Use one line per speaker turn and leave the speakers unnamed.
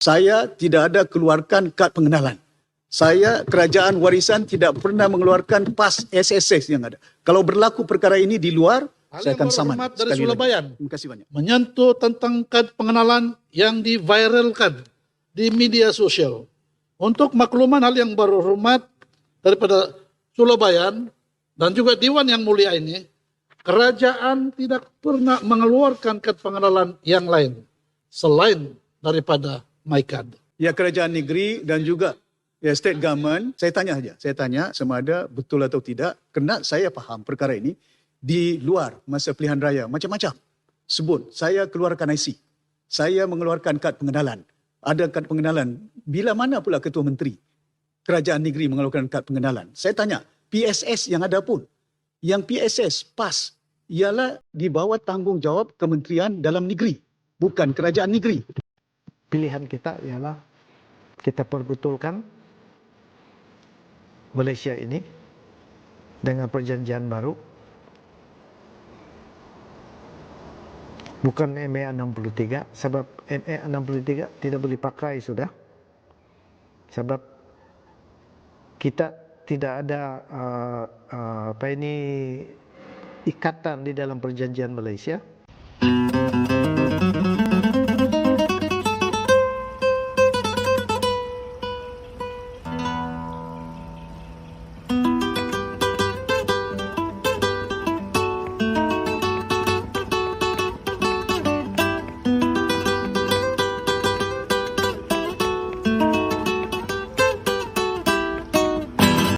Saya tidak ada keluarkan kad pengenalan. Saya kerajaan warisan tidak pernah mengeluarkan pas SSS yang ada. Kalau berlaku perkara ini di luar,
Hal
saya akan saman.
dari. Sulabayan.
Terima kasih banyak.
menyentuh tentang kad pengenalan yang diviralkan di media sosial. Untuk makluman hal yang berhormat daripada Sulabayan dan juga Dewan yang mulia ini, kerajaan tidak pernah mengeluarkan kad pengenalan yang lain selain daripada MyCard.
Ya kerajaan negeri dan juga ya state government, saya tanya saja. Saya tanya sama ada betul atau tidak. Kerana saya faham perkara ini di luar masa pilihan raya macam-macam. Sebut, saya keluarkan IC. Saya mengeluarkan kad pengenalan. Ada kad pengenalan. Bila mana pula ketua menteri kerajaan negeri mengeluarkan kad pengenalan? Saya tanya, PSS yang ada pun. Yang PSS PAS ialah di bawah tanggungjawab Kementerian Dalam Negeri, bukan kerajaan negeri.
Pilihan kita ialah kita perbetulkan Malaysia ini dengan perjanjian baru. Bukan MA 63 sebab MA 63 tidak boleh pakai sudah. Sebab kita tidak ada uh, uh, apa ini ikatan di dalam perjanjian Malaysia